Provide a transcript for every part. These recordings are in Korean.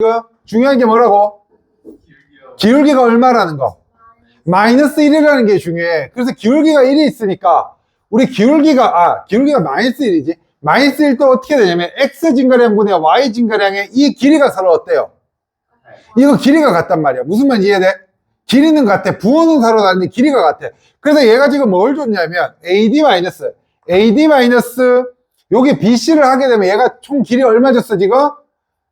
이거 중요한 게 뭐라고? 기울기가 얼마라는 거. 마이너스 1이라는 게 중요해. 그래서 기울기가 1이 있으니까 우리 기울기가 아 기울기가 마이너스 1이지. 마이너스 1도 어떻게 되냐면 x 증가량분의 y 증가량의 이 길이가 서로 어때요? 이거 길이가 같단 말이야. 무슨 말인지 이해돼? 길이는 같아. 부호는 서로 다른데 길이가 같아. 그래서 얘가 지금 뭘 줬냐면 AD 마이너스 AD 마이너스 여기 BC를 하게 되면 얘가 총 길이 얼마 줬어 지금?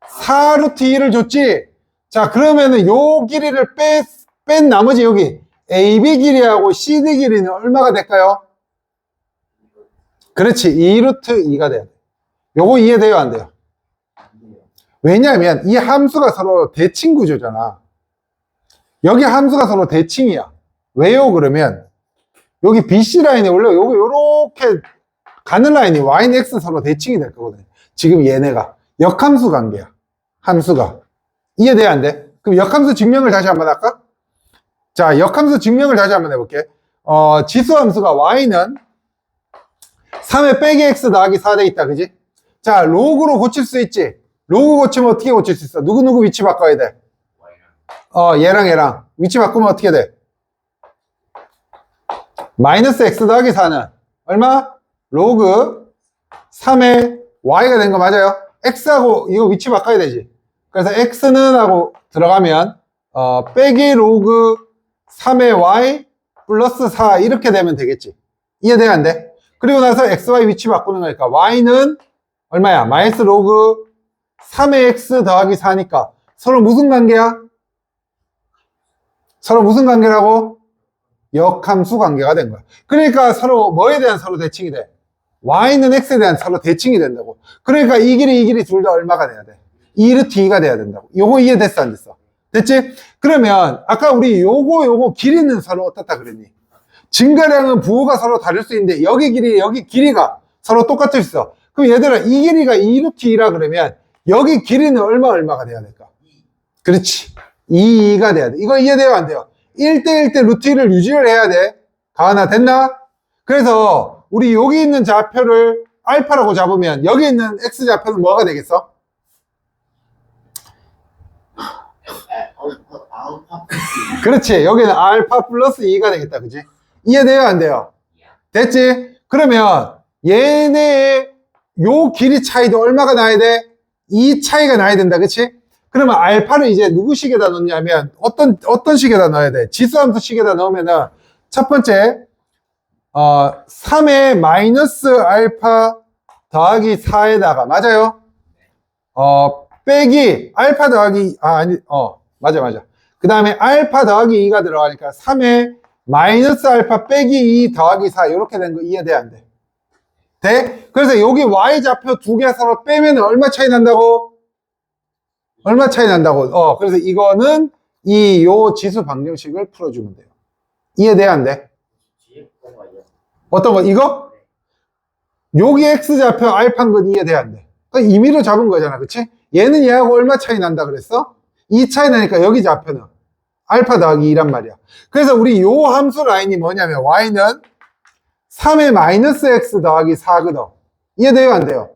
4 루트 2를 줬지? 자 그러면은 요 길이를 뺀, 뺀 나머지 여기 AB 길이하고 CD 길이는 얼마가 될까요? 그렇지. 2루트 2가 돼야 돼. 요거 이해돼요? 안 돼요? 왜냐하면 이 함수가 서로 대칭 구조잖아. 여기 함수가 서로 대칭이야. 왜요? 그러면 여기 BC 라인이 원래 여기 요렇게 가는 라인이 Y는 X 서로 대칭이 될 거거든. 지금 얘네가. 역함수 관계야 함수가 이해돼야 안 돼? 그럼 역함수 증명을 다시 한번 할까? 자 역함수 증명을 다시 한번 해볼게 어, 지수 함수가 Y는 3에 빼기 X 더하기 4 돼 있다 그지? 자 로그로 고칠 수 있지 로그 고치면 어떻게 고칠 수 있어? 누구누구 위치 바꿔야 돼? 어 얘랑 얘랑 위치 바꾸면 어떻게 돼? 마이너스 x 더하기 4는 얼마? 로그 3의 y가 된 거 맞아요? x하고 이거 위치 바꿔야 되지 그래서 x는 하고 들어가면 어, 빼기 로그 3의 y 플러스 4 이렇게 되면 되겠지 이해돼야 안 돼? 그리고 나서 xy 위치 바꾸는 거니까 y는 얼마야? 마이너스 로그 3의 x 더하기 4니까 서로 무슨 관계야? 서로 무슨 관계라고? 역함수 관계가 된 거야. 그러니까 서로 뭐에 대한 서로 대칭이 돼? y는 x에 대한 서로 대칭이 된다고. 그러니까 이 길이 이 길이 둘 다 얼마가 돼야 돼? 2루트 2가 돼야 된다고. 요거 이해됐어 안 됐어? 됐지? 그러면 아까 우리 요거 요거 길이는 서로 어떻다 그랬니? 증가량은 부호가 서로 다를 수 있는데 여기 길이 여기 길이가 서로 똑같을 수 있어. 그럼 얘들아 이 길이가 2 루트 2라 그러면 여기 길이는 얼마 얼마가 돼야 될까? 그렇지. 2, 2가 돼야 돼. 이거 이해돼요? 안 돼요? 1대1 대 루트 1을 유지를 해야 돼. 가나 됐나? 그래서 우리 여기 있는 좌표를 알파라고 잡으면 여기 있는 x 좌표는 뭐가 되겠어? 그렇지. 여기는 알파 플러스 2가 되겠다. 그지? 이해돼요? 안 돼요? 됐지? 그러면 얘네의 요 길이 차이도 얼마가 나야 돼? 이 차이가 나야 된다. 그치? 그러면 알파를 이제 누구 식에다 넣냐면 어떤 어떤 식에다 넣어야 돼? 지수함수 식에다 넣으면은 첫 번째 어 3의 마이너스 알파 더하기 4에다가 맞아요? 어 빼기 알파 더하기 아 아니 어 맞아 맞아. 그 다음에 알파 더하기 2가 들어가니까 3의 마이너스 알파 빼기 2 더하기 4 이렇게 된 거 이해돼 안 돼? 돼? 그래서 여기 y 좌표 두 개 서로 빼면 얼마 차이 난다고? 얼마 차이 난다고? 어, 그래서 이거는 이 요 지수 방정식을 풀어주면 돼요. 이해돼 안 돼? 어떤 거? 이거? 여기 x 좌표 알파인 건 이해돼 안 돼? 임의로 잡은 거잖아, 그치? 얘는 얘하고 얼마 차이 난다 그랬어? 이 차이 나니까 여기 좌표는 알파 더하기 2란 말이야. 그래서 우리 요 함수 라인이 뭐냐면 y는 3의 마이너스 x 더하기 4거든. 이해돼요? 안 돼요?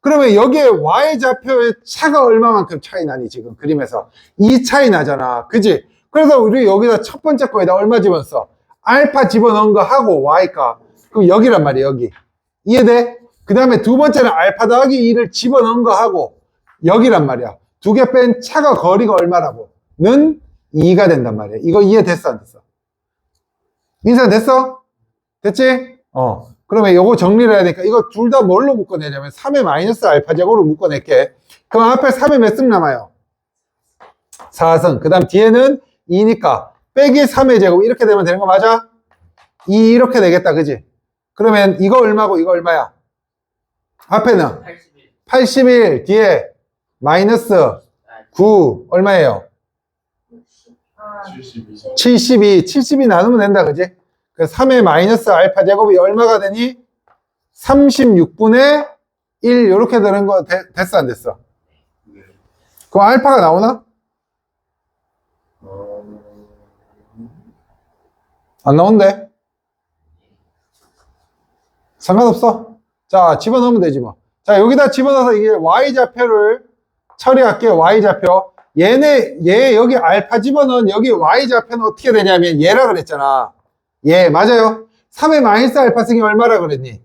그러면 여기에 y 좌표의 차가 얼마만큼 차이 나니 지금 그림에서 이 차이 나잖아. 그지? 그래서 우리 여기다 첫 번째 거에다 얼마 집었어? 알파 집어넣은 거 하고 y가 그럼 여기란 말이야 여기. 이해돼? 그 다음에 두 번째는 알파 더하기 2를 집어넣은 거 하고 여기란 말이야. 두 개 뺀 차가 거리가 얼마라고? 는 2가 된단 말이야. 이거 이해됐어 안 됐어? 인사 됐어? 됐지? 어. 그러면 요거 정리를 해야 되니까 이거 둘 다 뭘로 묶어내냐면 3의 마이너스 알파 제곱으로 묶어낼게. 그럼 앞에 3의 몇 승 남아요? 4승. 그 다음 뒤에는 2니까 빼기 3의 제곱 이렇게 되면 되는 거 맞아? 2 이렇게 되겠다. 그지? 그러면 이거 얼마고 이거 얼마야? 앞에는 81 뒤에 마이너스 9 얼마예요? 72 72 나누면 된다. 그지? 그 3의 마이너스 알파 제곱이 얼마가 되니? 36분의 1 이렇게 되는 거 되- 됐어 안 됐어? 그럼 알파가 나오나? 안 나온대? 상관없어. 자, 집어넣으면 되지 뭐. 자, 여기다 집어넣어서 이게 y좌표를 처리할게요. y좌표. 얘네, 얘 여기 알파 집어넣은 여기 y좌표는 어떻게 되냐면 얘라 그랬잖아. 얘, 맞아요. 3의 마이너스 알파 승이 얼마라 그랬니?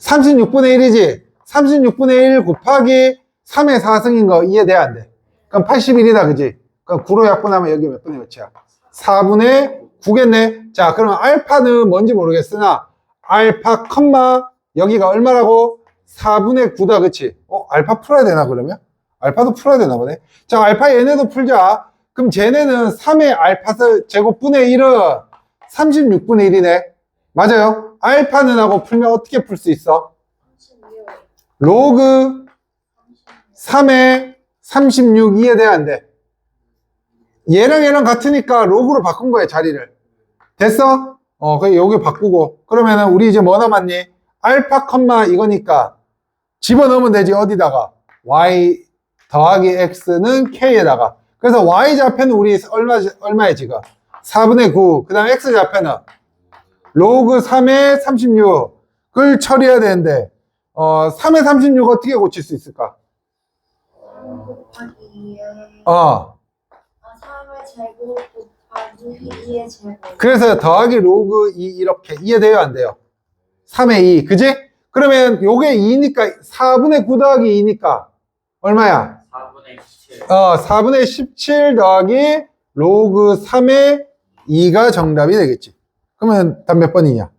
36분의 1이지. 36분의 1 곱하기 3의 4승인 거 이해돼, 안 돼? 그럼 81이다, 그지? 그럼 9로 약분하면 여기 몇 분의 몇이야? 4분의 9겠네? 자, 그럼 알파는 뭔지 모르겠으나, 알파, 컴마, 여기가 얼마라고? 4분의 9다, 그치? 어, 알파 풀어야 되나, 그러면? 알파도 풀어야 되나 보네. 자, 알파 얘네도 풀자. 그럼 쟤네는 3의 알파 제곱분의 1은 36분의 1이네. 맞아요? 알파는 하고 풀면 어떻게 풀 수 있어? 로그 3의 36 이해돼야 안 돼? 얘랑 얘랑 같으니까 로그로 바꾼 거야, 자리를. 됐어? 어, 그 여기 바꾸고. 그러면은 우리 이제 뭐 남았니? 알파 컴마 이거니까 집어넣으면 되지, 어디다가? y 더하기 x는 k에다가. 그래서 y 좌표는 우리 얼마, 얼마에 지금? 4분의 9. 그 다음 x 좌표는 로그 3의 36을 처리해야 되는데, 어, 3의 36 어떻게 고칠 수 있을까? 곱하기 2에 어, 3의 제곱 곱하기 2의 제곱 그래서 더하기 로그 2 이렇게 이해돼요, 안 돼요? 3의 2, 그지? 그러면 요게 2니까 4분의 9 더하기 2니까 얼마야? 4분의 17. 어, 4분의 17 더하기 로그 3의 2가 정답이 되겠지. 그러면 답 몇 번이냐? 4번,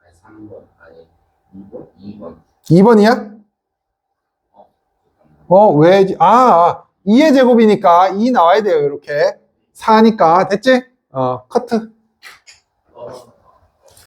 아니 3번, 아니 2번, 2번. 2번이야? 어, 왜? 아, 아, 2의 제곱이니까 2 나와야 돼요, 이렇게. 4니까. 됐지? 어, 커트. 어,